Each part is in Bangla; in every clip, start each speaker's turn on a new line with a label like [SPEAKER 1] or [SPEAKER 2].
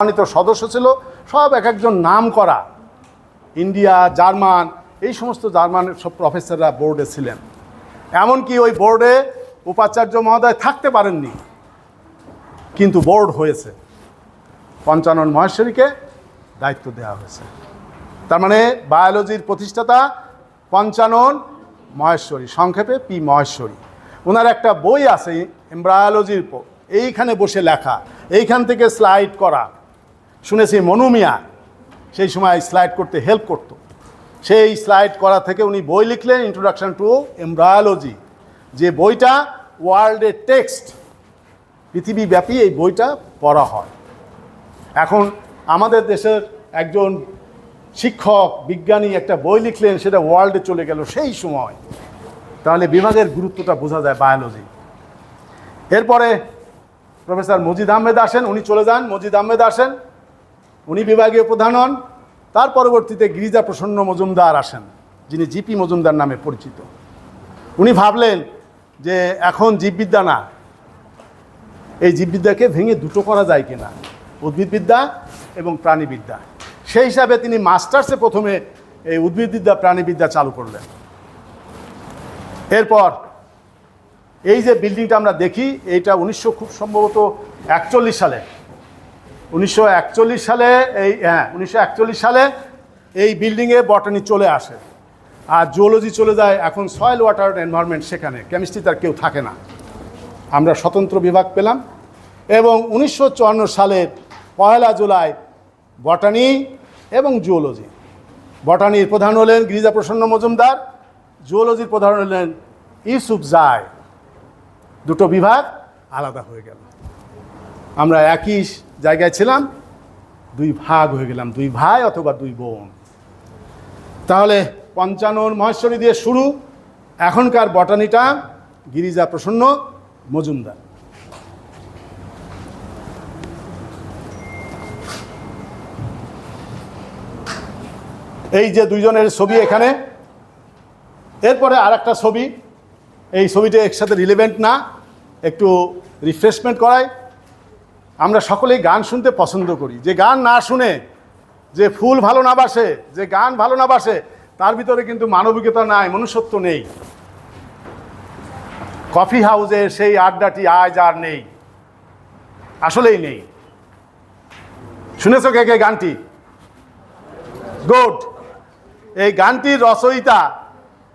[SPEAKER 1] সম্মানিত সদস্য ছিল, সব এক একজন নাম করা। ইন্ডিয়া, জার্মান, এই সমস্ত জার্মানের সব প্রফেসররা বোর্ডে ছিলেন। এমনকি ওই বোর্ডে উপাচার্য মহোদয় থাকতে পারেননি, কিন্তু বোর্ড হয়েছে। পঞ্চানন মহেশ্বরীকে দায়িত্ব দেওয়া হয়েছে। তার মানে বায়োলজির প্রতিষ্ঠাতা পঞ্চানন মহেশ্বরী, সংক্ষেপে পি মহেশ্বরী। ওনার একটা বই আছে এমব্রায়োলজির এইখানে বসে লেখা, এইখান থেকে স্লাইড করা। শুনেছি মনুমিয়া সেই সময় স্লাইড করতে হেল্প করতো। সেই স্লাইড করা থেকে উনি বই লিখলেন ইন্ট্রোডাকশন টু এমব্রায়োলজি যে বইটা ওয়ার্ল্ডের টেক্সট পৃথিবীব্যাপী এই বইটা পড়া হয়। এখন আমাদের দেশের একজন শিক্ষক, বিজ্ঞানী একটা বই লিখলেন, সেটা ওয়ার্ল্ডে চলে গেল সেই সময়। তাহলে বিভাগের গুরুত্বটা বোঝা যায় বায়োলজি এরপরে প্রফেসর মজিদ আহমেদ আসেন, উনি চলে যান মজিদ আহমেদ আসেন। উনি বিভাগীয় প্রধান হন। তার পরবর্তীতে গিরিজা প্রসন্ন মজুমদার আসেন, যিনি জিপি মজুমদার নামে পরিচিত। উনি ভাবলেন যে এখন জীববিদ্যা না, এই জীববিদ্যাকে ভেঙে দুটো করা যায় কিনা, উদ্ভিদবিদ্যা এবং প্রাণীবিদ্যা। সেই হিসাবে তিনি মাস্টার্সে প্রথমে এই উদ্ভিদবিদ্যা, প্রাণীবিদ্যা চালু করলেন। এরপর এই যে বিল্ডিংটা আমরা দেখি, এইটা উনিশশো খুব সম্ভবত একচল্লিশ সালে উনিশশো একচল্লিশ সালে এই হ্যাঁ উনিশশো একচল্লিশ সালে এই বিল্ডিংয়ে বটানি চলে আসে। আর জুওলজি চলে যায়, এখন সয়েল ওয়াটার এনভায়রনমেন্ট সেখানে। কেমিস্ট্রি তার কেউ থাকে না। আমরা স্বতন্ত্র বিভাগ পেলাম। এবং উনিশশো চুয়ান্ন সালের পয়লা জুলাই বটানি এবং জুওলজি বটানির প্রধান হলেন গিরিজা প্রসন্ন মজুমদার জুওলজির প্রধান হলেন ইউসুফ জায়। দুটো বিভাগ আলাদা হয়ে গেল। আমরা একই জায়গায় ছিলাম, দুই ভাগ হয়ে গেলাম, দুই ভাই অথবা দুই বোন। তাহলে পঞ্চানন মহেশ্বরী দিয়ে শুরু। এখনকার বটানিটা গিরিজা প্রসন্ন মজুমদার। এই যে দুইজনের ছবি এখানে, এরপরে আর একটা ছবি। এই ছবিটা একসাথে রিলেভেন্ট না, একটু রিফ্রেশমেন্ট করায়। আমরা সকলেই গান শুনতে পছন্দ করি। যে গান না শুনে, যে ফুল ভালো না বাসে, যে গান ভালো না বাসে, তার ভিতরে কিন্তু মানবিকতা নাই, মনুষ্যত্ব নেই। কফি হাউসের সেই আড্ডাটি আজ আর নেই। আসলেই নেই। শুনেছ কে কে গানটি? গুড। এই গানটির রচয়িতা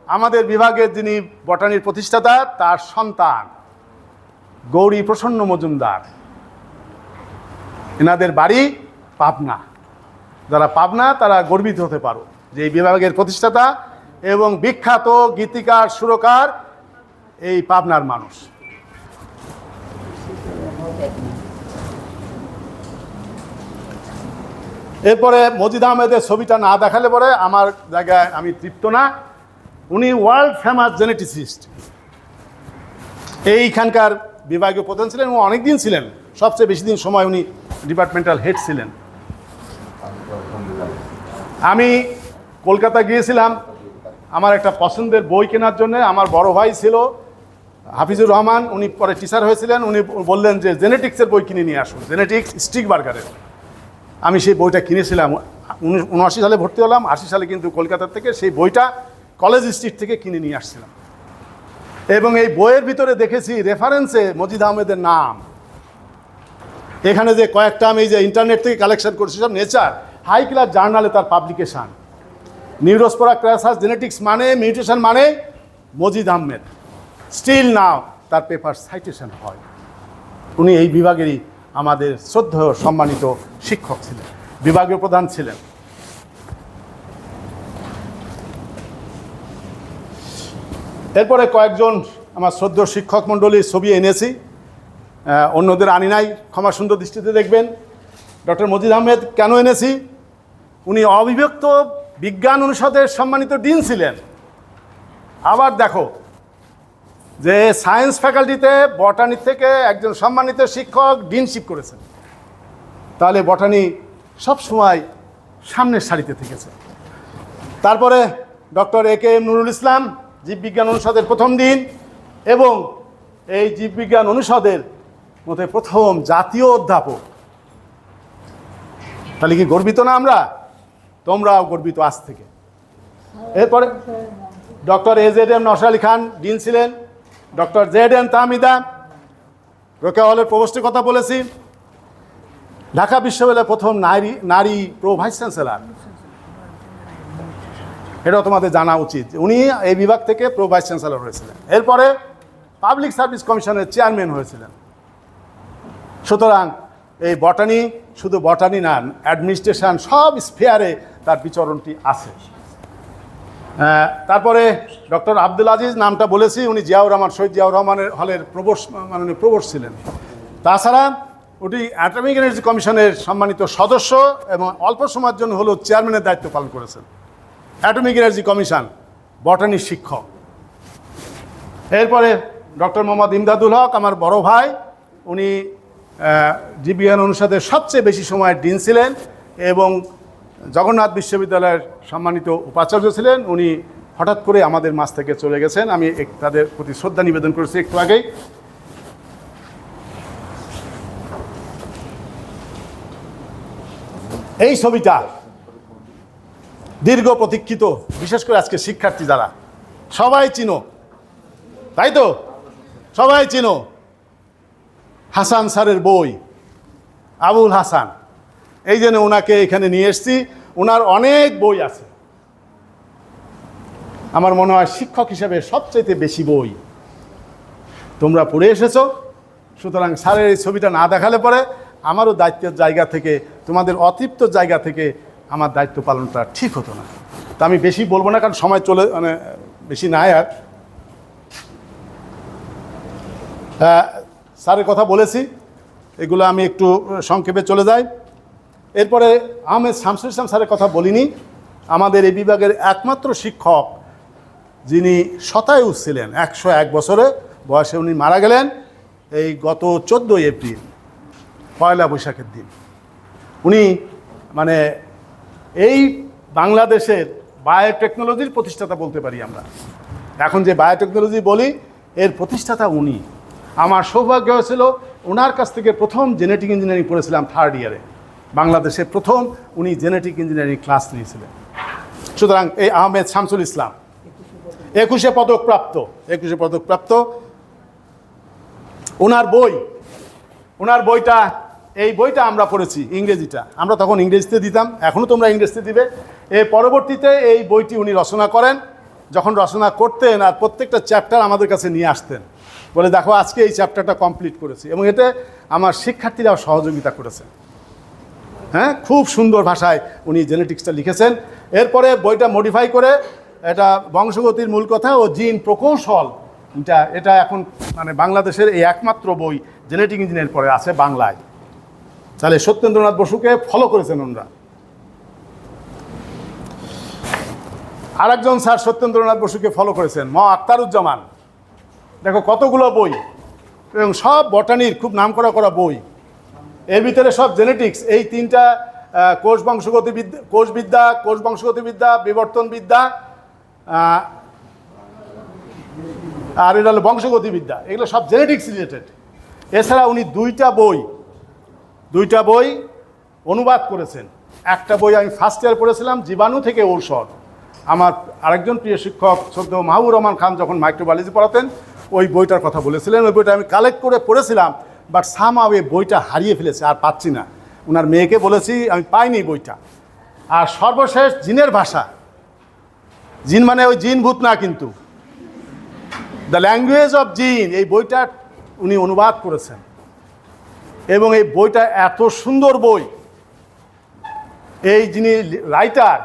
[SPEAKER 1] আমাদের বিভাগের যিনি বটানির প্রতিষ্ঠাতা, তার সন্তান, গৌরী প্রসন্ন মজুমদার। এনাদের বাড়ি পাবনা। যারা পাবনা, তারা গর্বিত হতে পারো যে এই বিভাগের প্রতিষ্ঠাতা এবং বিখ্যাত গীতিকার, সুরকার এই পাবনার মানুষ। এরপরে মজিদ আহমেদের ছবিটা না দেখালে পরে আমার জায়গায় আমি তৃপ্ত না। উনি ওয়ার্ল্ড ফেমাস জেনেটিসিস্ট এইখানকার বিভাগীয় প্রধান ছিলেন এবং অনেক দিন ছিলেন। সবচেয়ে বেশি দিন সময় উনি ডিপার্টমেন্টাল হেড ছিলেন। আমি কলকাতা গিয়েছিলাম। আমার একটা পছন্দের বই কেনার জন্য আমার বড় ভাই ছিল হাফিজুর রহমান, উনি পরে টিচার হয়েছিলেন। উনি বললেন যে জেনেটিক্সের বই কিনে নিয়ে আসুন। জেনেটিক্স স্টিক বার্গারের আমি সেই বইটা কিনেছিলাম। উনি- উনআশি সালে ভর্তি হলাম। আশি সালে কিন্তু কলকাতা থেকে সেই বইটা কলেজ স্ট্রিট থেকে কিনে নিয়ে আসছিলাম। এবং এই বইয়ের ভিতরে দেখেছি রেফারেন্সে মজিদ আহমেদের নাম। এখানে যে কয়েকটা আমি যে ইন্টারনেট থেকে কালেকশন করছি, সব নেচার হাই ক্লাস জার্নালে তার পাবলিকেশান নিউরোস্পোরা ক্রাসাস জেনেটিক্স মানে মিউটেশন মানে মজিদ আহমেদ। স্টিল নাও তার পেপার সাইটেশন হয়। উনি এই বিভাগেরই আমাদের শ্রদ্ধেয় সম্মানিত শিক্ষক ছিলেন, বিভাগীয় প্রধান ছিলেন। এরপরে কয়েকজন আমার শ্রদ্ধেয় শিক্ষক মণ্ডলীর ছবি এনেছি। অন্যদের আনি নাই। ক্ষমা সুন্দর দৃষ্টিতে দেখবেন। ডক্টর মজিদ আহমেদ কেন এনেছি? উনি অবিভক্ত বিজ্ঞান অনুষদের সম্মানিত ডিন ছিলেন। আবার দেখো, যে সায়েন্স ফ্যাকাল্টিতে বটানি থেকে একজন সম্মানিত শিক্ষক ডিনশিপ করেছেন। তাহলে বটানি সব সময় সামনের সারিতে থেকেছে। তারপরে doctor A K M Nurul Islam, জীববিজ্ঞান অনুষদের প্রথম দিন এবং এই জীববিজ্ঞান অনুষদের মধ্যে প্রথম জাতীয় অধ্যাপক। তাহলে কি গর্বিত না আমরা? তোমরাও গর্বিত আজ থেকে। এরপরে doctor A Z M Nasar Khan dean ছিলেন, doctor Z M Tahmida, Rokeya হলের প্রবোস্টের কথা বলেছি। ঢাকা বিশ্ববিদ্যালয়ের প্রথম নারী নারী প্রো ভাইস চ্যান্সেলার। এটাও তোমাদের জানা উচিত। উনি এই বিভাগ থেকে প্রো ভাইস চ্যান্সেলর হয়েছিলেন। এরপরে পাবলিক সার্ভিস কমিশনের চেয়ারম্যান হয়েছিলেন। সুতরাং এই বটানি শুধু বটানি না, অ্যাডমিনিস্ট্রেশন সব স্ফেয়ারে তার বিচরণটি আছে। তারপরে ডক্টর আব্দুল আজিজ নামটা বলেছি, উনি জিয়াউর রহমান, শহীদ জিয়াউর রহমানের হলের প্রবোস মানে প্রবোস ছিলেন। তাছাড়া উনি অ্যাটমিক এনার্জি কমিশনের সম্মানিত সদস্য এবং অল্প সময়ের জন্য হলেও চেয়ারম্যানের দায়িত্ব পালন করেছেন। অ্যাটমিক এনার্জি কমিশন বটানির শিক্ষক। এরপরে ডক্টর মোহাম্মদ ইমদাদুল হক, আমার বড় ভাই, উনি জীববিজ্ঞান অনুষদের সবচেয়ে বেশি সময় ডিন ছিলেন এবং জগন্নাথ বিশ্ববিদ্যালয়ের সম্মানিত উপাচার্য ছিলেন। উনি হঠাৎ করে আমাদের মাছ থেকে চলে গেছেন। আমি তাদের প্রতি শ্রদ্ধা নিবেদন করেছি একটু আগেই। এই ছবিটা দীর্ঘ প্রতীক্ষিত, বিশেষ করে আজকে শিক্ষার্থী যারা, সবাই চিনো, তাই তো? সবাই চিনো। হাসান স্যারের বই, আবুল হাসান। এই জন্য ওনাকে এখানে নিয়ে এসেছি। ওনার অনেক বই আছে। আমার মনে হয় শিক্ষক হিসেবে সবচাইতে বেশি বই তোমরা পড়ে এসেছ। সুতরাং স্যারের এই ছবিটা না দেখালে পরে আমারও দায়িত্বের জায়গা থেকে, তোমাদের অতৃপ্ত জায়গা থেকে আমার দায়িত্ব পালনটা ঠিক হতো না। তা আমি বেশি বলব না, কারণ সময় চলে মানে বেশি নাই আর। স্যারের কথা বলেছি, এগুলো আমি একটু সংক্ষেপে চলে যাই। এরপরে আহমেদ শামসুল ইসলাম স্যারের কথা বলিনি, আমাদের এই বিভাগের একমাত্র শিক্ষক যিনি শতায়ু ছিলেন, একশো এক বছরে বয়সে উনি মারা গেলেন, এই গত চোদ্দোই এপ্রিল, পয়লা বৈশাখের দিন। উনি মানে এই বাংলাদেশের বায়োটেকনোলজির প্রতিষ্ঠাতা বলতে পারি আমরা। এখন যে বায়োটেকনোলজি বলি, এর প্রতিষ্ঠাতা উনি। আমার সৌভাগ্য হয়েছিল ওনার কাছ থেকে প্রথম জেনেটিক ইঞ্জিনিয়ারিং পড়েছিলাম থার্ড ইয়ারে বাংলাদেশে প্রথম উনি জেনেটিক ইঞ্জিনিয়ারিং ক্লাস নিয়েছিলেন। সুতরাং এই আহমেদ শামসুল ইসলাম, একুশে পদকপ্রাপ্ত একুশে পদকপ্রাপ্ত ওনার বই ওনার বইটা, এই বইটা আমরা পড়েছি ইংরেজিটা। আমরা তখন ইংরেজিতে দিতাম এখনও তোমরা ইংরেজিতে দিবে। এর পরবর্তীতে এই বইটি উনি রচনা করেন। যখন রচনা করতেন আর প্রত্যেকটা চ্যাপ্টার আমাদের কাছে নিয়ে আসতেন। বলে, দেখো, আজকে এই চ্যাপ্টারটা কমপ্লিট করেছি। এবং এতে আমার শিক্ষার্থীরাও সহযোগিতা করেছে হ্যাঁ? খুব সুন্দর ভাষায় উনি জেনেটিক্সটা লিখেছেন। এরপরে বইটা মডিফাই করে, এটা বংশগতির মূল কথা ও জিন প্রকৌশল, এটা এটা এখন মানে বাংলাদেশের এই একমাত্র বই জেনেটিক ইঞ্জিনিয়ার পরে আছে বাংলায়। তাহলে সত্যেন্দ্রনাথ বসুকে ফলো করেছেন ওনারা। আরেকজন স্যার সত্যেন্দ্রনাথ বসুকে ফলো করেছেন, ম আক্তারুজ্জামান। দেখো, কতগুলো বই? এবং সব বটানির খুব নামকরা করা করা বই। এর ভিতরে সব জেনেটিক্স এই তিনটা কোষ বংশগতিবিদ্যা কোষবিদ্যা কোষ বংশগতিবিদ্যা বিবর্তনবিদ্যা আর এটা হলো বংশগতিবিদ্যা এগুলো সব জেনেটিক্স রিলেটেড এছাড়া উনি দুইটা বই দুইটা বই অনুবাদ করেছেন। একটা বই আমি ফার্স্ট ইয়ার পড়েছিলাম, জীবাণু থেকে ঔষধ। আমার আরেকজন প্রিয় শিক্ষক শ্রদ্ধ মাহবুর রহমান খান যখন মাইক্রোবায়োলজি পড়াতেন ওই বইটার কথা বলেছিলেন, ওই বইটা আমি কালেক্ট করে পড়েছিলাম বাট সামাও এই বইটা হারিয়ে ফেলেছে, আর পাচ্ছি না। ওনার মেয়েকে বলেছি, আমি পাইনি বইটা। আর সর্বশেষ জিনের ভাষা। জিন মানে ওই জিন ভূত না কিন্তু। দ্য ল্যাঙ্গুয়েজ অফ জিন এই বইটা উনি অনুবাদ করেছেন। এবং এই বইটা এত সুন্দর বই। এই যিনি রাইটার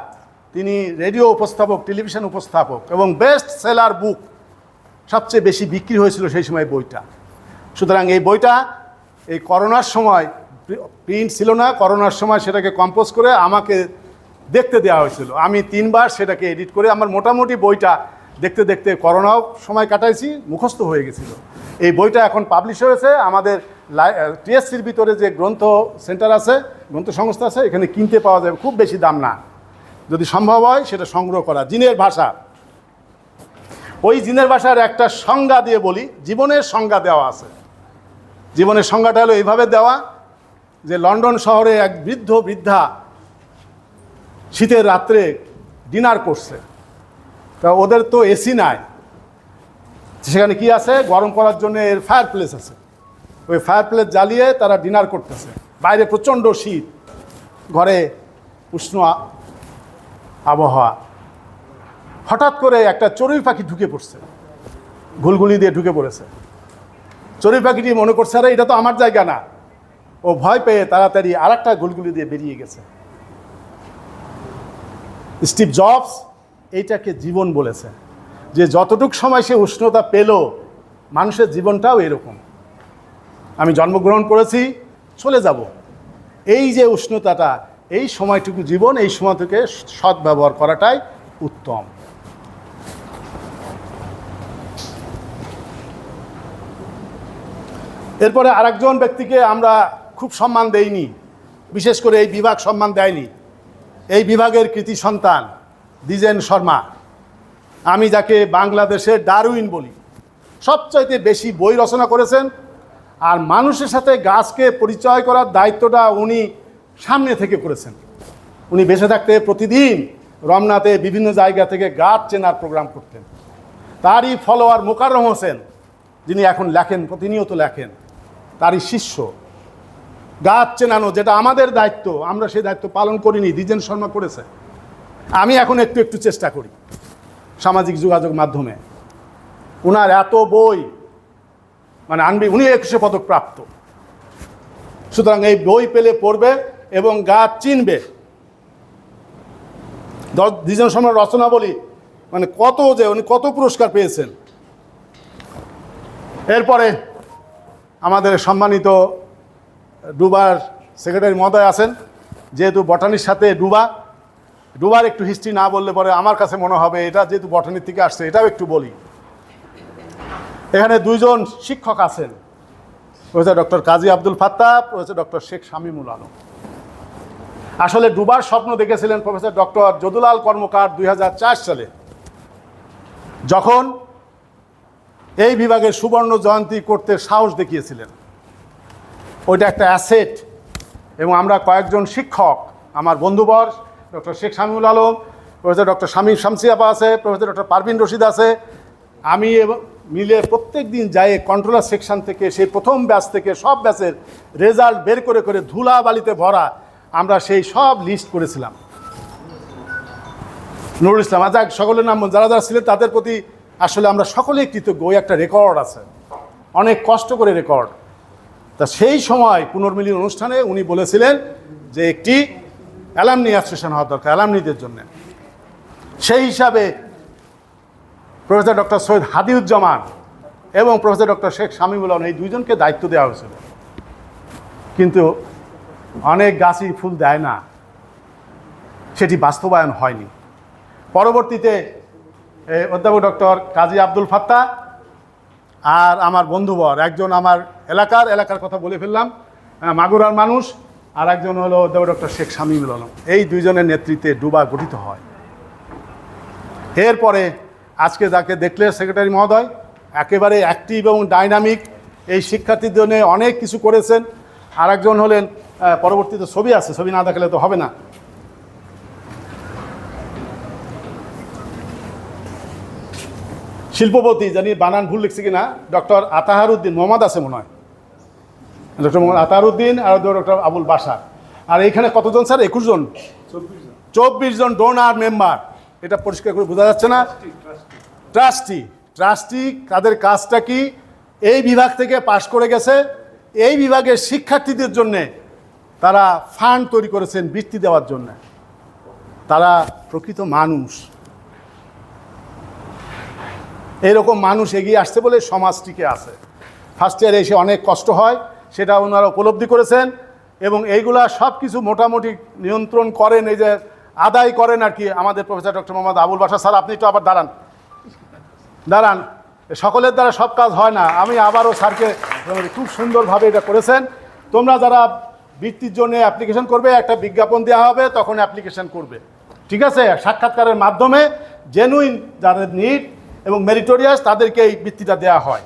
[SPEAKER 1] তিনি রেডিও উপস্থাপক টেলিভিশন উপস্থাপক এবং বেস্ট সেলার বুক সবচেয়ে বেশি বিক্রি হয়েছিল সেই সময় বইটা। সুতরাং এই বইটা এই করোনার সময় প্রিন্ট ছিল না, করোনার সময় সেটাকে কম্পোজ করে আমাকে দেখতে দেওয়া হয়েছিল। আমি তিনবার সেটাকে এডিট করে আমার মোটামুটি বইটা দেখতে দেখতে করোনাও সময় কাটাইছি, মুখস্থ হয়ে গেছিল। এই বইটা এখন পাবলিশ হয়েছে। আমাদের টিএসসির ভিতরে যে গ্রন্থ সেন্টার আছে, গ্রন্থ সংস্থা আছে, এখানে কিনতে পাওয়া যাবে, খুব বেশি দাম না। যদি সম্ভব হয় সেটা সংগ্রহ করা। জিনের ভাষা। ওই জিনের বাসার একটা সংজ্ঞা দিয়ে বলি, জীবনের সংজ্ঞা দেওয়া আছে। জীবনের সংজ্ঞাটা হলো এইভাবে দেওয়া যে লন্ডন শহরে এক বৃদ্ধ বৃদ্ধা শীতের রাত্রে ডিনার করছে। তা ওদের তো এসি নাই। সেখানে কি আছে? গরম করার জন্য এর ফায়ার প্লেস আছে। ওই ফায়ার প্লেস জ্বালিয়ে তারা ডিনার করতেছে। বাইরে প্রচণ্ড শীত। ঘরে উষ্ণ আবহাওয়া। হঠাৎ করে একটা চড়ুই পাখি ঢুকে পড়ছে। ঘুলগুলি দিয়ে ঢুকে পড়েছে। চড়ুই পাখিটি মনে করছে, আরে, এটা তো আমার জায়গা না। ও ভয় পেয়ে তাড়াতাড়ি আর একটা গুলগুলি দিয়ে বেরিয়ে গেছে। স্টিভ জবস এইটাকে জীবন বলেছে, যে যতটুক সময় সে উষ্ণতা পেল, মানুষের জীবনটাও এরকম। আমি জন্মগ্রহণ করেছি, চলে যাব। এই যে উষ্ণতাটা, এই সময়টুকু জীবন, এই সময় থেকে সৎ ব্যবহার করাটাই উত্তম। এরপরে আরেকজন ব্যক্তিকে আমরা খুব সম্মান দেইনি, বিশেষ করে এই বিভাগ সম্মান দেয়নি। এই বিভাগের কৃতি সন্তান দ্বিজেন শর্মা। আমি যাকে বাংলাদেশের ডারউইন বলি, সবচাইতে বেশি বই রচনা করেছেন আর মানুষের সাথে গাছকে পরিচয় করার দায়িত্বটা উনি সামনে থেকে করেছেন। উনি বেঁচে থাকতে প্রতিদিন রমনাতে বিভিন্ন জায়গা থেকে গাছ চেনার প্রোগ্রাম করতেন। তারই ফলোয়ার মোকাররম হোসেন, যিনি এখন লেখেন, প্রতিনিয়ত লেখেন। তারই শিষ্য। গাছ চেনানো, যেটা আমাদের দায়িত্ব, আমরা সেই দায়িত্ব পালন করিনি, দ্বিজেন শর্মা করেছে। আমি এখন একটু একটু চেষ্টা করি সামাজিক যোগাযোগ মাধ্যমে। ওনার এত বই মানে আনবি, উনি একুশে পদক প্রাপ্ত। সুতরাং এই বই পেলে পড়বে এবং গাছ চিনবে। দ্বিজন শর্মার রচনা বলি মানে কত যে উনি কত পুরস্কার পেয়েছেন। এরপরে আমাদের সম্মানিত ডুবার সেক্রেটারি মহোদয় আছেন। যেহেতু বটানির সাথে ডুবা, ডুবার একটু হিস্ট্রি না বললে পরে আমার কাছে মনে হবে এটা যেহেতু বটানির থেকে আসছে, এটাও একটু বলি। এখানে দুইজন শিক্ষক আছেন। Professor doctor Kazi Abdul Fatta professor doctor Sheikh Shamimul Alam. আসলে ডুবার স্বপ্ন দেখেছিলেন প্রফেসর ডক্টর যদুলাল কর্মকার দুই হাজার চার সালে। যখন এই বিভাগের সুবর্ণ জয়ন্তী করতে সাহস দেখিয়েছিলেন। ওইটা একটা অ্যাসেট এবং আমরা কয়েকজন শিক্ষক, আমার বন্ধুবর, doctor Sheikh Shamiul Alam, professor doctor Shamim Shamsiapa আছে, প্রফেসর ডক্টর পারভিন রশিদ আছে। আমি এবং মিলে প্রত্যেক দিন যাই কন্ট্রোলার সেকশন থেকে, সেই প্রথম ব্যাচ থেকে সব ব্যাচের রেজাল্ট বের করে করে ধুলা বালিতে ভরা আমরা সেই সব লিস্ট করেছিলাম। নুরুল ইসলাম আজাক সকলের নাম যারা যারা ছিলেন তাদের প্রতি আসলে আমরা সকলেই কৃতজ্ঞ, ওই একটা রেকর্ড আছে। অনেক কষ্ট করে রেকর্ড তা সেই সময় পুনর্মিলন অনুষ্ঠানে উনি বলেছিলেন যে একটি অ্যালামনি অ্যাসোসিয়েশন হওয়া দরকার অ্যালামনিদের জন্য। সেই হিসাবে প্রফেসর ডক্টর সৈয়দ হাদিউজ্জামান এবং প্রফেসর ডক্টর শেখ শামীমুল আলম এই দুইজনকে দায়িত্ব দেওয়া হয়েছিল। কিন্তু অনেক গাছই ফুল দেয় না। সেটি বাস্তবায়ন হয়নি। পরবর্তীতে অধ্যাপক ডক্টর কাজী আব্দুল ফাত্তা আর আমার বন্ধুবর একজন আমার এলাকার এলাকার কথা বলে ফেললাম। মাগুরার মানুষ আর একজন হলো অধ্যাপক ডক্টর শেখ শামীমুল আলম। এই দুইজনের নেতৃত্বে ডুবা গঠিত হয়। এরপরে আজকে যাকে দেখলে সেক্রেটারি মহোদয়, একেবারে অ্যাক্টিভ এবং ডাইনামিক এই শিক্ষার্থীর জন্য অনেক কিছু করেছেন। আর একজন হলেন পরবর্তীতে ছবি আছে, ছবি না দেখালে তো হবে না। শিল্পপতি জানি বানান ভুল লিখছে কিনা ডক্টর আতাহারউদ্দিন মোহাম্মদ আছে মনে হয়। ডক্টর মোহাম্মদ আতাহারউদ্দিন আর ডক্টর আবুল বাসার আর এইখানে কতজন স্যার? একুশ জন। চব্বিশ জন। Donor member. এটা পরিষ্কার করে বোঝা যাচ্ছে না? ট্রাস্টি ট্রাস্টি তাদের কাজটা কি? এই বিভাগ থেকে পাশ করে গেছে। এই বিভাগের শিক্ষার্থীদের জন্যে তারা ফান্ড তৈরি করেছেন বৃত্তি দেওয়ার জন্য। তারা প্রকৃত মানুষ। এরকম মানুষ এগিয়ে আসছে বলে সমাজ টিকে আছে। ফার্স্ট ইয়ারে এসে অনেক কষ্ট হয়, সেটা ওনারা উপলব্ধি করেছেন এবং এইগুলা সব কিছু মোটামুটি নিয়ন্ত্রণ করেন, এই যে আদায় করেন আর কি আমাদের প্রফেসর ডক্টর মোহাম্মদ আবুল বাসা স্যার, আপনি একটু আবার দাঁড়ান। দাঁড়ান, সকলের দ্বারা সব কাজ হয় না। আমি আবারও স্যারকে খুব সুন্দরভাবে এটা করেছেন। তোমরা যারা বৃত্তির জন্য অ্যাপ্লিকেশন করবে, একটা বিজ্ঞাপন দেওয়া হবে, তখন অ্যাপ্লিকেশন করবে। ঠিক আছে? সাক্ষাৎকারের মাধ্যমে জেনুইন যাদের নিড এবং মেরিটোরিয়াস তাদেরকে এই বৃত্তিটা দেওয়া হয়।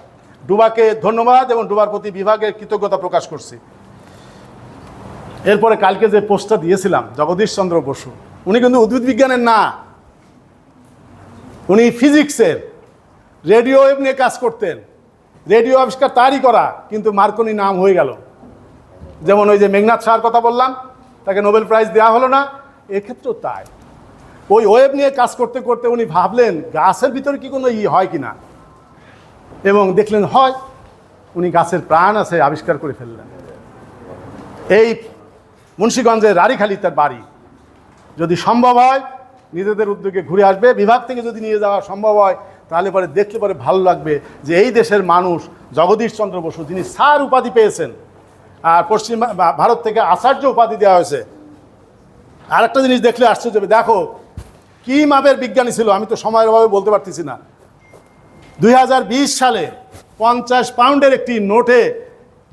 [SPEAKER 1] ডুবাকে ধন্যবাদ এবং ডুবার প্রতি বিভাগের কৃতজ্ঞতা প্রকাশ করছি। এরপরে কালকে যে পোস্টটা দিয়েছিলাম, জগদীশ চন্দ্র বসু, উনি কিন্তু উদ্ভিদ বিজ্ঞানের না, উনি ফিজিক্সের। রেডিও নিয়ে কাজ করতেন। রেডিও আবিষ্কার তারই করা, কিন্তু মার্কনি নাম হয়ে গেল। যেমন ওই যে মেঘনাথ শাহর কথা বললাম, তাকে নোবেল প্রাইজ দেওয়া হলো না, এক্ষেত্রেও তাই। ওই ওয়েব নিয়ে কাজ করতে করতে উনি ভাবলেন, গাছের ভিতরে কি কোনো ই হয় কি না এবং দেখলেন, হয়, উনি গাছের প্রাণ আছে, আবিষ্কার করে ফেললেন। এই মুন্সীগঞ্জের রাড়িখালি তার বাড়ি। যদি সম্ভব হয়, নিজেদের উদ্যোগে ঘুরে আসবে। বিভাগ থেকে যদি নিয়ে যাওয়া সম্ভব হয়, তাহলে পরে দেখলে পরে ভালো লাগবে যে এই দেশের মানুষ, জগদীশ চন্দ্র বসু, যিনি সার উপাধি পেয়েছেন, আর পশ্চিম ভারত থেকে আচার্য উপাধি দেওয়া হয়েছে। আর একটা জিনিস দেখলে আশ্চর্য হবে। দেখো কি মাপের বিজ্ঞানী ছিল? আমি তো সময়ের অভাবে বলতে পারতেছি না। দুই হাজার বিশ সালে পঞ্চাশ পাউন্ডের একটি নোটে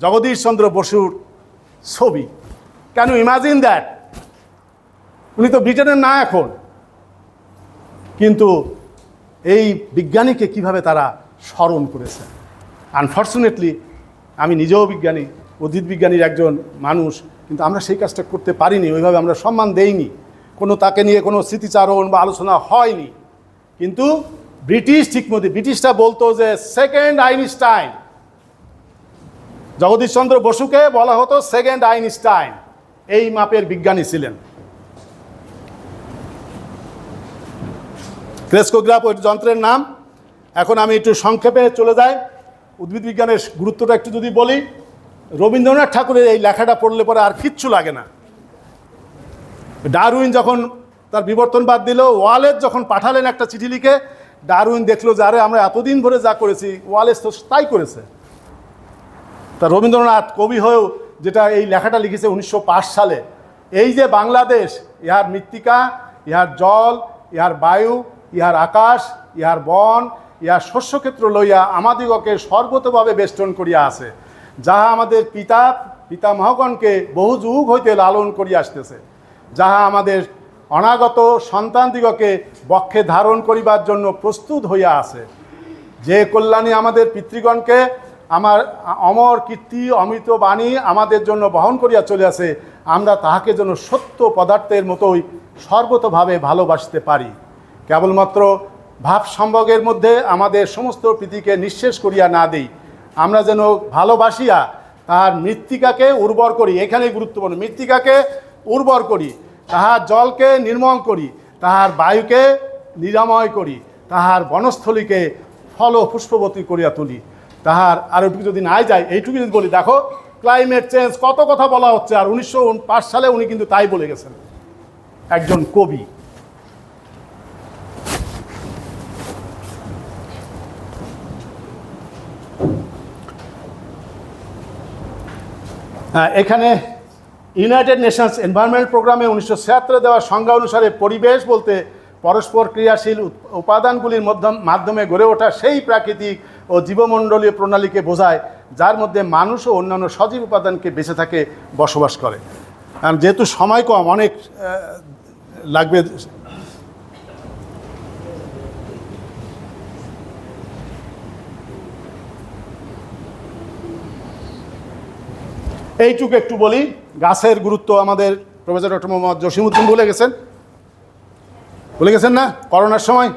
[SPEAKER 1] জগদীশ চন্দ্র বসুর ছবি। কেন ইমাজিন দ্যাট উনি তো ব্রিটেনের না এখন। কিন্তু এই বিজ্ঞানীকে কীভাবে তারা স্মরণ করেছে? আনফর্চুনেটলি আমি নিজেও বিজ্ঞানী, উদ্ভিদ বিজ্ঞানীর একজন মানুষ, কিন্তু আমরা সেই কাজটা করতে পারিনি, ওইভাবে আমরা সম্মান দেইনি। কোনো তাকে নিয়ে কোনো স্মৃতিচারণ বা আলোচনা হয়নি। কিন্তু ব্রিটিশ ঠিকমতো ব্রিটিশরা বলতো যে সেকেন্ড আইনস্টাইন। জগদীশচন্দ্র বসুকে বলা হতো সেকেন্ড আইনস্টাইন। এই মাপের বিজ্ঞানী ছিলেন। ক্রেস্কোগ্রাফ ওই যন্ত্রের নাম। এখন আমি একটু সংক্ষেপে চলে যাই। উদ্ভিদ বিজ্ঞানের গুরুত্বটা একটু যদি বলি, রবীন্দ্রনাথ ঠাকুরের এই লেখাটা পড়লে পরে আর কিচ্ছু লাগে না। ডারউইন যখন তার বিবর্তনবাদ দিল ওয়ালেস যখন পাঠালেন একটা চিঠি লিখে, ডারউইন দেখল যে, আরে, আমরা এতদিন ধরে যা করেছি ওয়ালেস তো তাই করেছে। তা রবীন্দ্রনাথ কবি হয়েও যেটা এই লেখাটা লিখেছে উনিশশো পাঁচ সালে, এই যে বাংলাদেশ, ইহার মৃত্তিকা, ইহার জল, ইহার বায়ু, ইহার আকাশ, ইহার বন, ইহার শস্যক্ষেত্র লইয়া আমাদিগকে সর্বতভাবে বেষ্টন করিয়া আছে, যাহা আমাদের পিতা, পিতামহগণকে বহু যুগ হইতে লালন করিয়া আসতেছে। যাহা আমাদের অনাগত সন্তানদিগকে বক্ষে ধারণ করিবার জন্য প্রস্তুত হইয়া আছে। যে কল্যাণী আমাদের পিতৃগণকে, আমার অমর কীর্তি, অমৃত বাণী আমাদের জন্য বহন করিয়া চলে আসে আমরা তাহাকে যেন সত্য পদার্থের মতোই সর্বতভাবে ভালোবাসতে পারি। কেবলমাত্র ভাব সম্ভোগের মধ্যে আমাদের সমস্ত প্রীতিকে নিঃশেষ করিয়া না দিই। আমরা যেন ভালোবাসিয়া তাহার মৃত্তিকাকে উর্বর করি। এখানেই গুরুত্বপূর্ণ। মৃত্তিকাকে উর্বর করি তাহার জলকে নির্মল করি তাহার বায়ুকে নিরাময় করি তাহার বনস্থলীকে ফল পুষ্পবতী করিয়া তুলি। তাহার আর একটু যদি নাই যায় এইটুকু যদি বলি দেখো ক্লাইমেট চেঞ্জ কত কথা বলা হচ্ছে আর উনিশশো পাঁচ সালে উনি কিন্তু তাই বলে গেছেন। একজন কবি। হ্যাঁ, এখানে ইউনাইটেড নেশনস এনভায়রনমেন্ট প্রোগ্রামে উনিশশো ছিয়াত্তরে দেওয়া সংজ্ঞা অনুসারে পরিবেশ বলতে পরস্পর ক্রিয়াশীল উপাদানগুলির মধ্যম গড়ে ওঠা সেই প্রাকৃতিক ও জীবমণ্ডলীয় প্রণালীকে বোঝায়, যার মধ্যে মানুষ ও অন্যান্য সজীব উপাদানকে বেঁচে থাকে, বসবাস করে। যেহেতু সময় কম, অনেক লাগবে। এইটুকু একটু বলি। গাছের গুরুত্ব আমাদের প্রফেসর ডক্টর মোহাম্মদ জসিমুদ্দিন বলে গেছেন? বলে গেছেন না? করোনার সময়?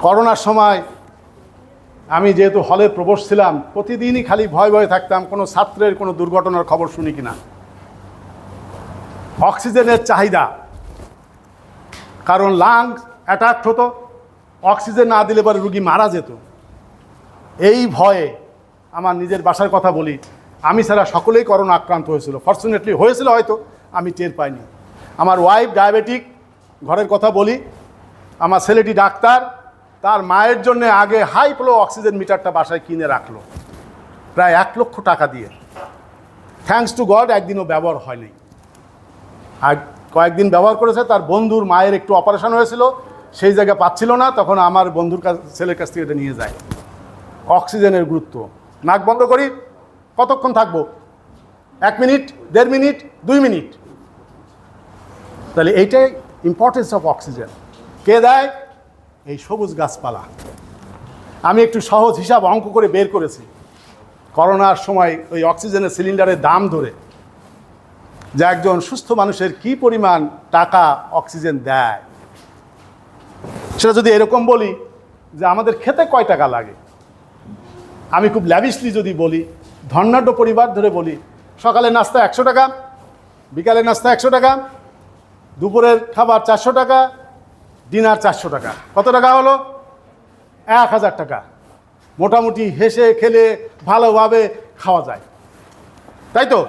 [SPEAKER 1] করোনার সময় আমি যেহেতু হলে প্রবেশ ছিলাম, প্রতিদিনই খালি ভয় ভয়ে থাকতাম, কোনো ছাত্রের কোনো দুর্ঘটনার খবর শুনি কিনা। অক্সিজেনের চাহিদা। কারণ লাং অ্যাটাক হতো, অক্সিজেন না দিলে পরে রুগী মারা যেত। এই ভয়ে আমার নিজের বাসার কথা বলি আমি ছাড়া সকলেই করোনা আক্রান্ত হয়েছিল। ফর্চুনেটলি হয়েছিল হয়তো, আমি টের পাইনি। আমার ওয়াইফ ডায়াবেটিক ঘরের কথা বলি। আমার ছেলেটি ডাক্তার, তার মায়ের জন্য আগে হাই ফ্লো অক্সিজেন মিটারটা বাসায় কিনে রাখল। প্রায় এক লক্ষ টাকা দিয়ে। থ্যাঙ্কস টু গড একদিনও ব্যবহার হয়নি। আর কয়েকদিন ব্যবহার করেছে, তার বন্ধুর মায়ের একটু অপারেশন হয়েছিল, সেই জায়গায় পাচ্ছিল না, তখন আমার বন্ধুর কাছ, ছেলের কাছ থেকে এটা নিয়ে যায়। অক্সিজেনের গুরুত্ব। নাক বন্ধ করি। কতক্ষণ থাকব? এক মিনিট, দেড় মিনিট, দুই মিনিট? তাহলে এইটাই ইম্পর্টেন্স অফ অক্সিজেন কে দেয়? এই সবুজ গাছপালা। আমি একটু সহজ হিসাব অঙ্ক করে বের করেছি। করোনার সময় ওই অক্সিজেনের সিলিন্ডারের দাম ধরে যে একজন সুস্থ মানুষের কি পরিমাণ টাকা অক্সিজেন দেয়? সেটা যদি এরকম বলি যে আমাদের খেতে কয় টাকা লাগে? আমি খুব ল্যাভিশলি যদি বলি ধর্নাঢ্য পরিবার ধরে বলি, সকালে নাস্তা একশো টাকা, বিকালে নাস্তা একশো টাকা, দুপুরের খাবার চারশো টাকা, ডিনার চারশো টাকা। কত টাকা হলো? এক হাজার টাকা। মোটামুটি হেসে খেলে ভালোভাবে খাওয়া যায়। তাই তো?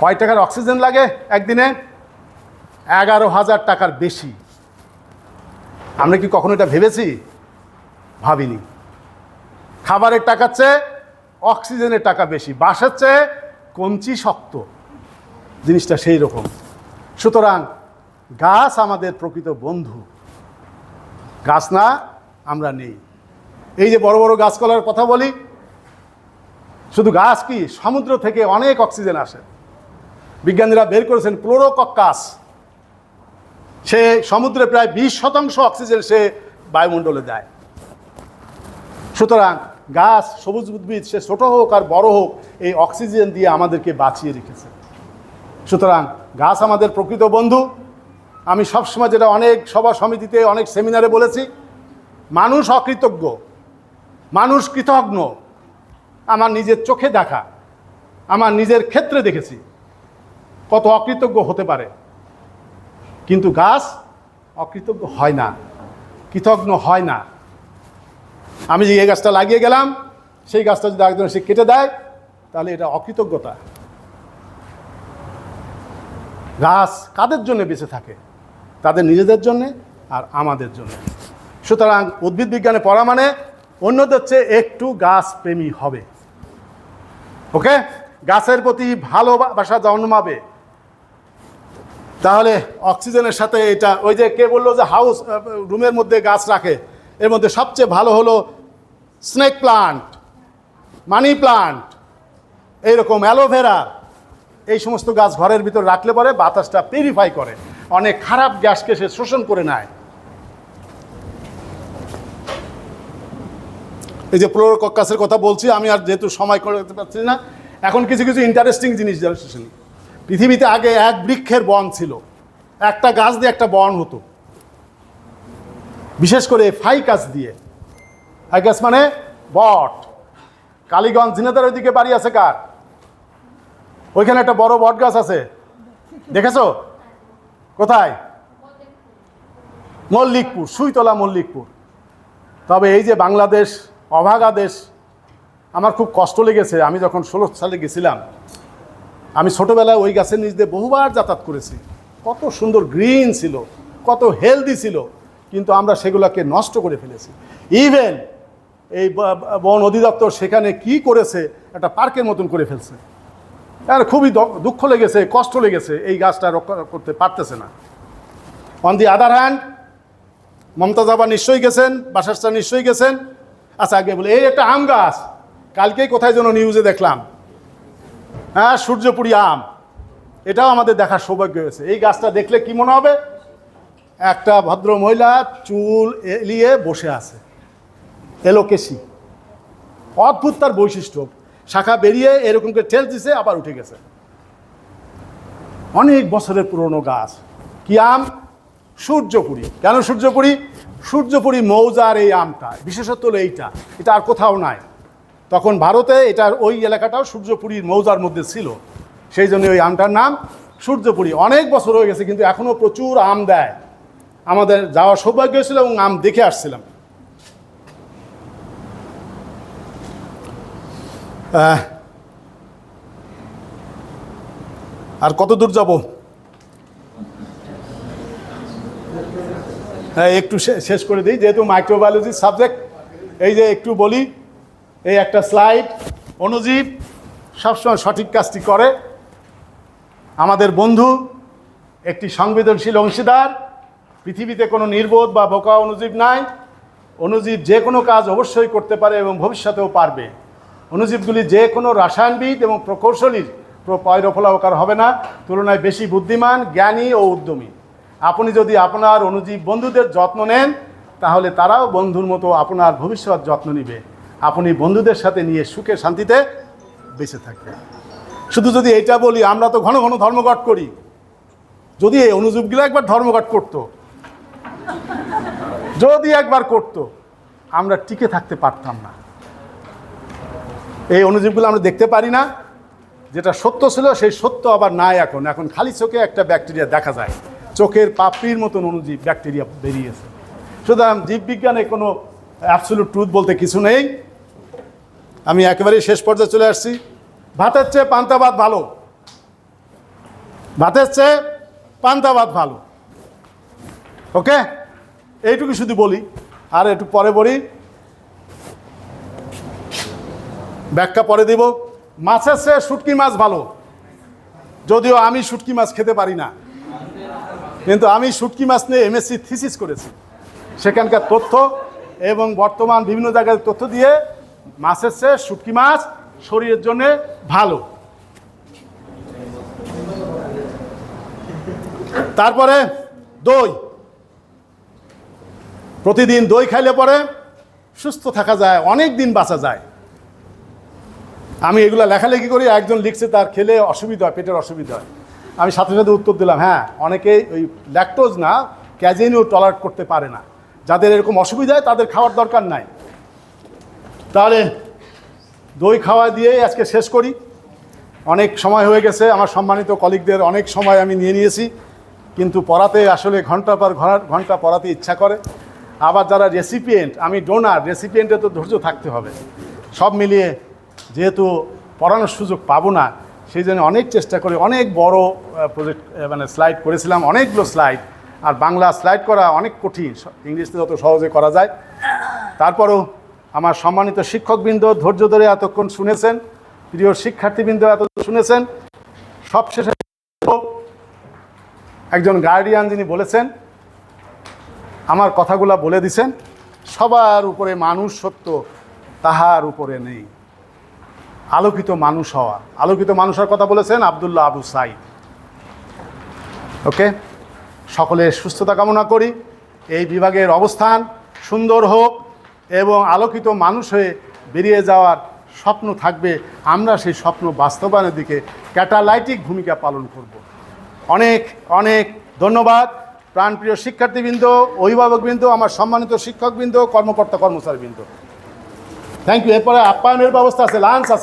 [SPEAKER 1] কয় টাকার অক্সিজেন লাগে একদিনে? এগারো হাজার টাকার বেশি। আমরা কি কখনো এটা ভেবেছি? ভাবিনি। খাবারের টাকার চেয়ে অক্সিজেনের টাকা বেশি। বাসার চেয়ে কঞ্চি শক্ত। জিনিসটা সেই রকম। সুতরাং গাছ আমাদের প্রকৃত বন্ধু। গাছ না, আমরা নেই। এই যে বড় বড় গাছপালার কথা বলি, শুধু গাছ কি, সমুদ্র থেকে অনেক অক্সিজেন আসে। বিজ্ঞানীরা বের করেছেন ক্লোরোকক্কাস। সে সমুদ্রে প্রায় বিশ শতাংশ অক্সিজেন সে বায়ুমণ্ডলে দেয়। সুতরাং গাছ সবুজ উদ্ভিদ, সে ছোটো হোক আর বড় হোক, এই অক্সিজেন দিয়ে আমাদেরকে বাঁচিয়ে রেখেছে। সুতরাং গাছ আমাদের প্রকৃত বন্ধু। আমি সবসময় যেটা অনেক সভা সমিতিতে, অনেক সেমিনারে বলেছি, মানুষ অকৃতজ্ঞ, মানুষ কৃতজ্ঞ আমার নিজের চোখে দেখা, আমার নিজের ক্ষেত্রে দেখেছি, কত অকৃতজ্ঞ হতে পারে। কিন্তু গাছ অকৃতজ্ঞ হয় না কৃতজ্ঞ হয় না। আমি যে এই গাছটা লাগিয়ে গেলাম, সেই গাছটা যদি একজন সে কেটে দেয়, তাহলে এটা অকৃতজ্ঞতা। গাছ কাদের জন্য বেঁচে থাকে? তাদের নিজেদের জন্যে আর আমাদের জন্য। সুতরাং উদ্ভিদ বিজ্ঞানে পড়া মানে অন্যদের চেয়ে একটু গাছ প্রেমী হবে। ওকে? গাছের প্রতি ভালোবাসা জন্মাবে। তাহলে অক্সিজেনের সাথে এটা, ওই যে কে বলল যে হাউস রুমের মধ্যে গাছ রাখে, এর মধ্যে সবচেয়ে ভালো হলো স্নেক প্লান্ট মানি প্লান্ট এইরকম অ্যালোভেরা এই সমস্ত গাছ ঘরের ভিতর রাখলে পরে বাতাসটা পিউরিফাই করে। অনেক খারাপ গ্যাসকে সে শোষণ করে নেয়। এই যে ফ্লোরোকক্কাসের কথা বলছি, আমি আর যেহেতু সময় করতে পারছি না, এখন কিছু কিছু ইন্টারেস্টিং জিনিস জানি পৃথিবীতে আগে এক বৃক্ষের বন ছিল, একটা গাছ দিয়ে একটা বন হতো। বিশেষ করে ফাইকাস দিয়ে। ফাইকাস মানে বট। কালীগঞ্জ ঝিনাদার ওইদিকে বাড়ি আছে কার? ওইখানে একটা বড় বট গাছ আছে। দেখেছ? কোথায়? মল্লিকপুর, সুইতলা মল্লিকপুর। তবে এই যে বাংলাদেশ, অভাগা দেশ, আমার খুব কষ্ট লেগেছে। আমি যখন ষোলো সালে গেছিলাম, আমি ছোটোবেলায় ওই গাছের নিচ দিয়ে বহুবার যাতায়াত করেছি। কত সুন্দর গ্রিন ছিল, কত হেলদি ছিল, কিন্তু আমরা সেগুলোকে নষ্ট করে ফেলেছি। ইভেন এই বন অধিদপ্তর সেখানে কি করেছে, একটা পার্কের মতন করে ফেলছে। আর খুবই দুঃখ লেগেছে, কষ্ট লেগেছে, এই গাছটা রক্ষা করতে পারতেছে না। On the other hand Momtaz আবার নিশ্চয়ই গেছেন বাসাসটা নিশ্চয়ই গেছেন। আচ্ছা আগে বলে, এই একটা আম গাছ, কালকেই কোথায় যেন নিউজে দেখলাম। হ্যাঁ সূর্যপুরি আম, এটাও আমাদের দেখার সৌভাগ্য হয়েছে। এই গাছটা দেখলে কি মনে হবে? একটা ভদ্র মহিলা চুল এলিয়ে বসে আছে। এলোকেশি। অদ্ভুত তার বৈশিষ্ট্য। শাখা বেরিয়ে এরকম করে ঠেল দিছে, আবার উঠে গেছে। অনেক বছরের পুরনো গাছ। কি আম? সূর্যপুরি। কেন সূর্যপুরি? সূর্যপুরি মৌজার এই আমটা বিশেষত হলো এইটা। এটা আর কোথাও নাই। তখন ভারতে এটার ওই এলাকাটাও সূর্যপুরীর মৌজার মধ্যে ছিল। সেই জন্য ওই আমটার নাম সূর্যপুরি। অনেক বছর হয়ে গেছে, কিন্তু এখনও প্রচুর আম দেয়। আমাদের যাওয়ার সৌভাগ্য ছিল এবং আম দেখে আসছিলাম। আর কত দূর যাব? হ্যাঁ একটু শেষ করে দিই, যেহেতু মাইক্রোবায়োলজির সাবজেক্ট এই যে একটু বলি, এই একটা স্লাইড অনুজীব সবসময় সঠিক কাজটি করে। আমাদের বন্ধু, একটি সংবেদনশীল অংশীদার, পৃথিবীতে কোনো নির্বোধ বা বোকা অনুজীব নাই। অনুজীব যে কোনো কাজ অবশ্যই করতে পারে এবং ভবিষ্যতেও পারবে। অনুজীবগুলি যে কোনো রাসায়নবিদ এবং প্রকৌশলীর পয়রফলাকার হবে না, তুলনায় বেশি বুদ্ধিমান, জ্ঞানী ও উদ্যমী। আপনি যদি আপনার অনুজীব বন্ধুদের যত্ন নেন, তাহলে তারাও বন্ধুর মতো আপনার ভবিষ্যৎ যত্ন নিবে। আপনি বন্ধুদের সাথে নিয়ে সুখে শান্তিতে বেঁচে থাকবেন। শুধু যদি এইটা বলি, আমরা তো ঘন ঘন ধর্মঘট করি। যদি এই অনুজীবগুলো একবার ধর্মঘট করত, যদি একবার করত, আমরা টিকে থাকতে পারতাম না। এই অনুজীবগুলো আমরা দেখতে পারি না। যেটা সত্য ছিল, সেই সত্য আবার নাই এখন। এখন খালি চোখে একটা ব্যাকটেরিয়া দেখা যায়। চোখের পাপড়ির মতন অনুজীব ব্যাকটেরিয়া বেরিয়েছে। সুতরাং জীববিজ্ঞানে কোনো অ্যাবসোলুট ট্রুথ বলতে কিছু নেই। আমি একেবারেই শেষ পর্যায়ে চলে আসছি। ভাতের চেয়ে পান্তা ভাত ভালো। ভাতের চেয়ে পান্তা ভাত ভালো। ওকে? এইটুকু শুধু বলি। আর একটু পরে বলি। ব্যাখ্যা পরে দিব। মাছের চেয়ে শুটকি মাছ ভালো। যদিও আমি শুটকি মাছ খেতে পারি না। কিন্তু আমি শুটকি মাছ নিয়ে এমএসসি থিসিস করেছি। সেখানকার তথ্য এবং বর্তমান বিভিন্ন জায়গায় তথ্য দিয়ে মাছের চেয়ে শুটকি মাছ শরীরের জন্য ভালো। তারপরে দই। প্রতিদিন দই খাইলে পরে সুস্থ থাকা যায়, অনেক দিন বাঁচা যায়। আমি এগুলো লেখালেখি করি, একজন লিখছে তার খেলে অসুবিধা হয়, পেটের অসুবিধা হয়। আমি সাথে সাথে উত্তর দিলাম হ্যাঁ অনেকেই ওই ল্যাকটোজ না ক্যাজেনিও টলারেট করতে পারে না। যাদের এরকম অসুবিধা হয়, তাদের খাওয়ার দরকার নাই। তাহলে দই খাওয়া দিয়েই আজকে শেষ করি। অনেক সময় হয়ে গেছে, আমার সম্মানিত কলিগদের অনেক সময় আমি নিয়ে নিয়েছি, কিন্তু পড়াতে আসলে ঘণ্টা পর ঘণ্টা পড়াতে ইচ্ছা করে। আবার যারা রেসিপিয়েন্ট আমি ডোনার রেসিপিয়েন্টে তো ধৈর্য থাকতে হবে। সব মিলিয়ে যেহেতু পড়ানোর সুযোগ পাবো না, সেই জন্য অনেক চেষ্টা করে, অনেক বড় প্রজেক্ট মানে স্লাইড করেছিলাম, অনেকগুলো স্লাইড আর বাংলা স্লাইড করা অনেক কঠিন, স- ইংলিশে যত সহজে করা যায়। তারপরেও আমার সম্মানিত শিক্ষকবৃন্দ ধৈর্য ধরে এতক্ষণ শুনেছেন, প্রিয় শিক্ষার্থীবৃন্দ এত শুনেছেন। সবশেষে একজন গার্ডিয়ান যিনি বলেছেন, আমার কথাগুলা বলে দিছেন, সবার উপরে মানুষ সত্য, তাহার উপরে নেই। আলোকিত মানুষ হওয়া। আলোকিত মানুষ হওয়ার কথা বলেছেন আবদুল্লাহ আবু সাইদ। ওকে? সকলের সুস্থতা কামনা করি। এই বিভাগের অবস্থান সুন্দর হোক এবং আলোকিত মানুষ হয়ে বেরিয়ে যাওয়ার স্বপ্ন থাকবে। আমরা সেই স্বপ্ন বাস্তবায়নের দিকে ক্যাটালাইটিক ভূমিকা পালন করব। অনেক অনেক ধন্যবাদ। প্রাণপ্রিয় শিক্ষার্থীবৃন্দ, অভিভাবকবৃন্দ, আমার সম্মানিত শিক্ষকবৃন্দ কর্মকর্তা কর্মচারীবৃন্দ থ্যাংক ইউ এরপরে আপ্যায়নের ব্যবস্থা আছে লাঞ্চ আছে।